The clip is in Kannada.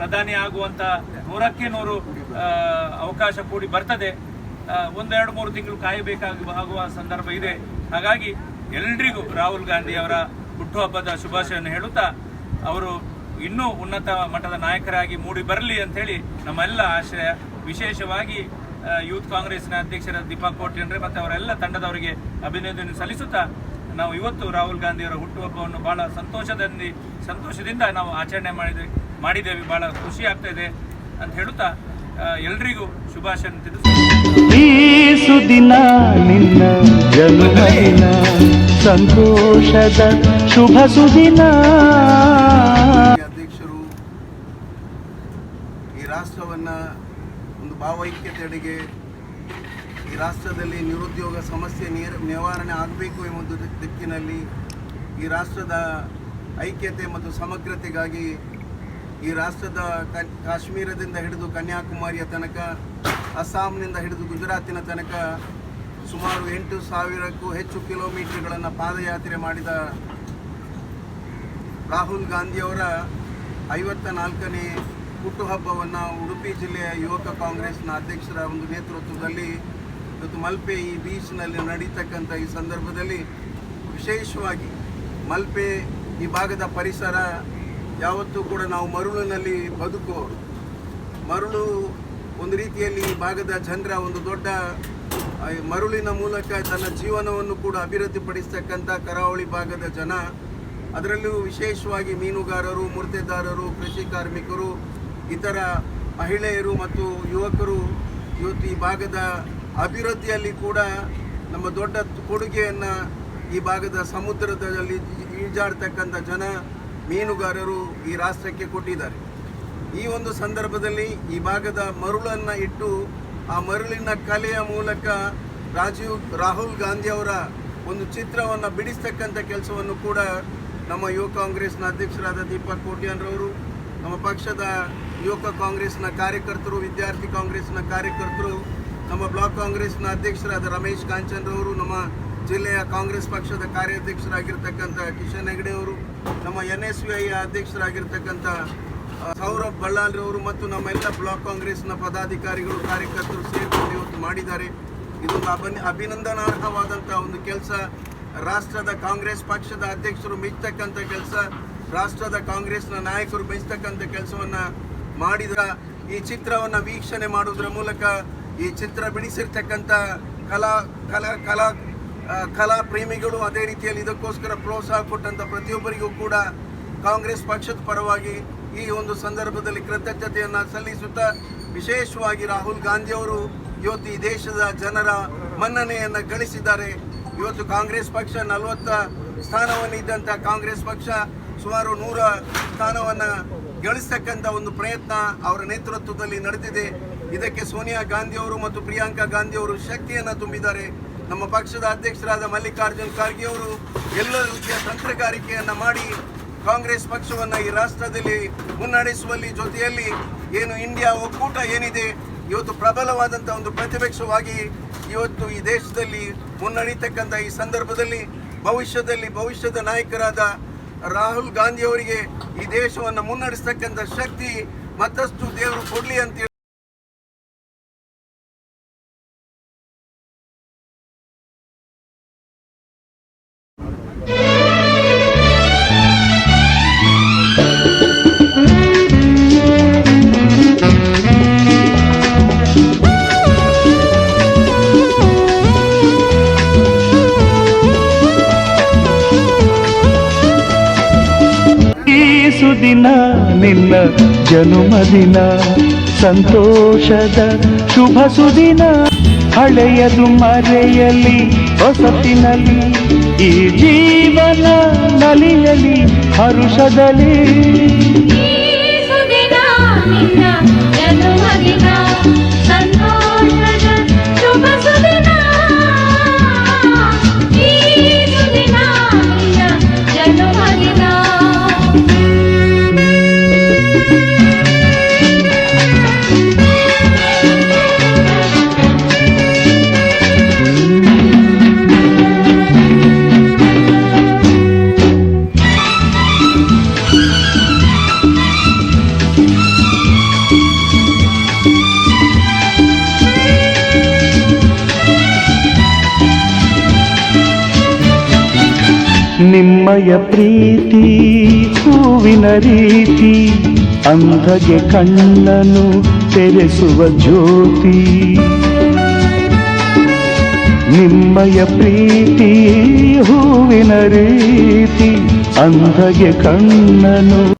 ಪ್ರಧಾನಿ ಆಗುವಂತ ನೂರಕ್ಕೆ ನೂರು ಅವಕಾಶ ಕೂಡಿ ಬರ್ತದೆ. ಒಂದೆರಡು ಮೂರು ತಿಂಗಳು ಕಾಯಬೇಕಾಗಿ ಆಗುವ ಸಂದರ್ಭ ಇದೆ. ಹಾಗಾಗಿ ಎಲ್ರಿಗೂ ರಾಹುಲ್ ಗಾಂಧಿ ಅವರ ಹುಟ್ಟುಹಬ್ಬದ ಶುಭಾಶಯವನ್ನು ಹೇಳುತ್ತಾ, ಅವರು ಇನ್ನೂ ಉನ್ನತ ಮಟ್ಟದ ನಾಯಕರಾಗಿ ಮೂಡಿ ಬರಲಿ ಅಂತೇಳಿ ನಮ್ಮೆಲ್ಲ ಆಶಯ. ವಿಶೇಷವಾಗಿ ಯೂತ್ ಕಾಂಗ್ರೆಸ್ನ ಅಧ್ಯಕ್ಷರ ದೀಪಕ್ ಕೋಟ್ಯನ್ರೆ ಮತ್ತು ಅವರೆಲ್ಲ ತಂಡದವರಿಗೆ ಅಭಿನಂದನೆ ಸಲ್ಲಿಸುತ್ತಾ, ನಾವು ಇವತ್ತು ರಾಹುಲ್ ಗಾಂಧಿಯವರ ಹುಟ್ಟುಹಬ್ಬವನ್ನು ಬಹಳ ಸಂತೋಷದಲ್ಲಿ, ಸಂತೋಷದಿಂದ ನಾವು ಆಚರಣೆ ಮಾಡಿದೆ ಮಾಡಿದ್ದೇವೆ ಬಹಳ ಖುಷಿ ಆಗ್ತಾ ಇದೆ ಅಂತ ಹೇಳುತ್ತಾ ಎಲ್ರಿಗೂ ಶುಭಾಶಯ ಸುದಿನ ನಿನ್ನ ಜನ್ಮದಿನ ಸಂತೋಷದ ಶುಭ ಸುದಿನ. ಅಧ್ಯಕ್ಷರು ಈ ರಾಷ್ಟ್ರವನ್ನು ಒಂದು ಭಾವೈಕ್ಯತೆಡೆಗೆ ಈ ರಾಷ್ಟ್ರದಲ್ಲಿ ನಿರುದ್ಯೋಗ ಸಮಸ್ಯೆ ನೇರ ನಿವಾರಣೆ ಆಗಬೇಕು ಎಂಬ ದಿಕ್- ದಿಕ್ಕಿನಲ್ಲಿ ಈ ರಾಷ್ಟ್ರದ ಐಕ್ಯತೆ ಮತ್ತು ಸಮಗ್ರತೆಗಾಗಿ ಈ ರಾಷ್ಟ್ರದ ಕಾಶ್ಮೀರದಿಂದ ಹಿಡಿದು ಕನ್ಯಾಕುಮಾರಿಯ ತನಕ, ಅಸ್ಸಾಂನಿಂದ ಹಿಡಿದು ಗುಜರಾತಿನ ತನಕ ಸುಮಾರು ಎಂಟು ಸಾವಿರಕ್ಕೂ ಹೆಚ್ಚು ಕಿಲೋಮೀಟರ್ಗಳನ್ನು ಪಾದಯಾತ್ರೆ ಮಾಡಿದ ರಾಹುಲ್ ಗಾಂಧಿಯವರ ಐವತ್ತ ನಾಲ್ಕನೇ ಹುಟ್ಟುಹಬ್ಬವನ್ನು ಉಡುಪಿ ಜಿಲ್ಲೆಯ ಯುವಕ ಕಾಂಗ್ರೆಸ್ನ ಅಧ್ಯಕ್ಷರ ಒಂದು ನೇತೃತ್ವದಲ್ಲಿ ಇವತ್ತು ಮಲ್ಪೆ ಈ ಬೀಚ್ನಲ್ಲಿ ನಡೀತಕ್ಕಂಥ ಈ ಸಂದರ್ಭದಲ್ಲಿ ವಿಶೇಷವಾಗಿ ಮಲ್ಪೆ ಈ ಭಾಗದ ಪರಿಸರ ಯಾವತ್ತೂ ಕೂಡ ನಾವು ಮರುಳಿನಲ್ಲಿ ಬದುಕುವವರು ಮರುಳು ಒಂದು ರೀತಿಯಲ್ಲಿ ಈ ಭಾಗದ ಜನರ ಒಂದು ದೊಡ್ಡ ಮರುಳಿನ ಮೂಲಕ ತನ್ನ ಜೀವನವನ್ನು ಕೂಡ ಅಭಿವೃದ್ಧಿಪಡಿಸ್ತಕ್ಕಂಥ ಕರಾವಳಿ ಭಾಗದ ಜನ. ಅದರಲ್ಲೂ ವಿಶೇಷವಾಗಿ ಮೀನುಗಾರರು, ಮೂರ್ತೆದಾರರು, ಕೃಷಿ ಕಾರ್ಮಿಕರು, ಇತರ ಮಹಿಳೆಯರು ಮತ್ತು ಯುವಕರು ಇವತ್ತು ಈ ಭಾಗದ ಅಭಿವೃದ್ಧಿಯಲ್ಲಿ ಕೂಡ ನಮ್ಮ ದೊಡ್ಡ ಕೊಡುಗೆಯನ್ನು ಈ ಭಾಗದ ಸಮುದ್ರದಲ್ಲಿ ಈಜಾಡ್ತಕ್ಕಂಥ ಜನ ಮೀನುಗಾರರು ಈ ರಾಷ್ಟ್ರಕ್ಕೆ ಕೊಟ್ಟಿದ್ದಾರೆ. ಈ ಒಂದು ಸಂದರ್ಭದಲ್ಲಿ ಈ ಭಾಗದ ಮರುಳನ್ನು ಇಟ್ಟು ಆ ಮರುಳಿನ ಕಲೆಯ ಮೂಲಕ ರಾಜೀವ್, ರಾಹುಲ್ ಗಾಂಧಿ ಅವರ ಒಂದು ಚಿತ್ರವನ್ನು ಬಿಡಿಸ್ತಕ್ಕಂಥ ಕೆಲಸವನ್ನು ಕೂಡ ನಮ್ಮ ಯುವ ಕಾಂಗ್ರೆಸ್ನ ಅಧ್ಯಕ್ಷರಾದ ದೀಪಕ್ ಕೋಟ್ಯಾನ್ರವರು, ನಮ್ಮ ಪಕ್ಷದ ಯುವಕ ಕಾಂಗ್ರೆಸ್ನ ಕಾರ್ಯಕರ್ತರು, ವಿದ್ಯಾರ್ಥಿ ಕಾಂಗ್ರೆಸ್ನ ಕಾರ್ಯಕರ್ತರು, ನಮ್ಮ ಬ್ಲಾಕ್ ಕಾಂಗ್ರೆಸ್ನ ಅಧ್ಯಕ್ಷರಾದ ರಮೇಶ್ ಕಾಂಚನ್ರವರು, ನಮ್ಮ ಜಿಲ್ಲೆಯ ಕಾಂಗ್ರೆಸ್ ಪಕ್ಷದ ಕಾರ್ಯಾಧ್ಯಕ್ಷರಾಗಿರ್ತಕ್ಕಂಥ ಕಿಶನ್ ಹೆಗಡೆ ಅವರು ನಮ್ಮ ಎನ್ ಎಸ್ ವಿ ಐ ಅಧ್ಯಕ್ಷರಾಗಿರ್ತಕ್ಕಂಥ ಸೌರಭ್ ಸೌರಭ್ ಬಳ್ಳಾಲ್ರವರು ಮತ್ತು ನಮ್ಮ ಎಲ್ಲ ಬ್ಲಾಕ್ ಕಾಂಗ್ರೆಸ್ನ ಪದಾಧಿಕಾರಿಗಳು, ಕಾರ್ಯಕರ್ತರು ಸೇರಿಕೊಂಡು ಇವತ್ತು ಮಾಡಿದ್ದಾರೆ. ಇದೊಂದು ಅಭಿನ, ಅಭಿನಂದನಾರ್ಹವಾದಂಥ ಒಂದು ಕೆಲಸ. ರಾಷ್ಟ್ರದ ಕಾಂಗ್ರೆಸ್ ಪಕ್ಷದ ಅಧ್ಯಕ್ಷರು ಮೆಚ್ಚತಕ್ಕಂಥ ಕೆಲಸ. ರಾಷ್ಟ್ರದ ಕಾಂಗ್ರೆಸ್ನ ನಾಯಕರು ಮೆಚ್ಚತಕ್ಕಂಥ ಕೆಲಸವನ್ನು ಮಾಡಿದ ಈ ಚಿತ್ರವನ್ನು ವೀಕ್ಷಣೆ ಮಾಡುವುದರ ಮೂಲಕ ಈ ಚಿತ್ರ ಬಿಡಿಸಿರ್ತಕ್ಕಂಥ ಕಲಾ ಕಲಾ ಕಲಾ ಕಲಾ ಪ್ರೇಮಿಗಳು ಅದೇ ರೀತಿಯಲ್ಲಿ ಇದಕ್ಕೋಸ್ಕರ ಪ್ರೋತ್ಸಾಹ ಕೊಟ್ಟಂಥ ಪ್ರತಿಯೊಬ್ಬರಿಗೂ ಕೂಡ ಕಾಂಗ್ರೆಸ್ ಪಕ್ಷದ ಪರವಾಗಿ ಈ ಒಂದು ಸಂದರ್ಭದಲ್ಲಿ ಕೃತಜ್ಞತೆಯನ್ನು ಸಲ್ಲಿಸುತ್ತಾ ವಿಶೇಷವಾಗಿ ರಾಹುಲ್ ಗಾಂಧಿ ಅವರು ಇವತ್ತು ಈ ದೇಶದ ಜನರ ಮನ್ನಣೆಯನ್ನು ಗಳಿಸಿದ್ದಾರೆ. ಇವತ್ತು ಕಾಂಗ್ರೆಸ್ ಪಕ್ಷ ನಲವತ್ತ ಸ್ಥಾನವನ್ನು ಇದ್ದಂಥ ಕಾಂಗ್ರೆಸ್ ಪಕ್ಷ ಸುಮಾರು ನೂರ ಸ್ಥಾನವನ್ನು ಗಳಿಸ್ತಕ್ಕಂಥ ಒಂದು ಪ್ರಯತ್ನ ಅವರ ನೇತೃತ್ವದಲ್ಲಿ ನಡೆದಿದೆ. ಇದಕ್ಕೆ ಸೋನಿಯಾ ಗಾಂಧಿ ಅವರು ಮತ್ತು ಪ್ರಿಯಾಂಕಾ ಗಾಂಧಿ ಅವರು ಶಕ್ತಿಯನ್ನು ತುಂಬಿದ್ದಾರೆ. ನಮ್ಮ ಪಕ್ಷದ ಅಧ್ಯಕ್ಷರಾದ ಮಲ್ಲಿಕಾರ್ಜುನ್ ಖರ್ಗೆ ಅವರು ಎಲ್ಲ ರೀತಿಯ ತಂತ್ರಗಾರಿಕೆಯನ್ನು ಮಾಡಿ ಕಾಂಗ್ರೆಸ್ ಪಕ್ಷವನ್ನು ಈ ರಾಷ್ಟ್ರದಲ್ಲಿ ಮುನ್ನಡೆಸುವಲ್ಲಿ ಜೊತೆಯಲ್ಲಿ ಏನು ಇಂಡಿಯಾ ಒಕ್ಕೂಟ ಏನಿದೆ, ಇವತ್ತು ಪ್ರಬಲವಾದಂಥ ಒಂದು ಪ್ರತಿಪಕ್ಷವಾಗಿ ಇವತ್ತು ಈ ದೇಶದಲ್ಲಿ ಮುನ್ನಡೀತಕ್ಕಂಥ ಈ ಸಂದರ್ಭದಲ್ಲಿ ಭವಿಷ್ಯದಲ್ಲಿ ಭವಿಷ್ಯದ ನಾಯಕರಾದ ರಾಹುಲ್ ಗಾಂಧಿ ಅವರಿಗೆ ಈ ದೇಶವನ್ನು ಮುನ್ನಡೆಸ್ತಕ್ಕಂಥ ಶಕ್ತಿ ಮತ್ತಷ್ಟು ದೇವರು ಕೊಡಲಿ ಅಂತ ಸುದಿನ ನಿನ್ನ ಜನುಮದಿನ ಸಂತೋಷದ ಶುಭ ಸುದಿನ. ಹಳೆಯದು ಮರೆಯಲಿ ಹೊಸತಿನಲ್ಲಿ ಈ ಜೀವನ ನಲಿಯಲಿ ಹರುಷದಲ್ಲಿ. ನಿಮ್ಮಯ ಪ್ರೀತಿ ಹೂವಿನ ರೀತಿ ಅಂಧಗೆ ಕಣ್ಣನು ತೆರೆಸುವ ಜ್ಯೋತಿ. ನಿಮ್ಮಯ ಪ್ರೀತಿ ಹೂವಿನ ರೀತಿ ಅಂಧಗೆ ಕಣ್ಣನು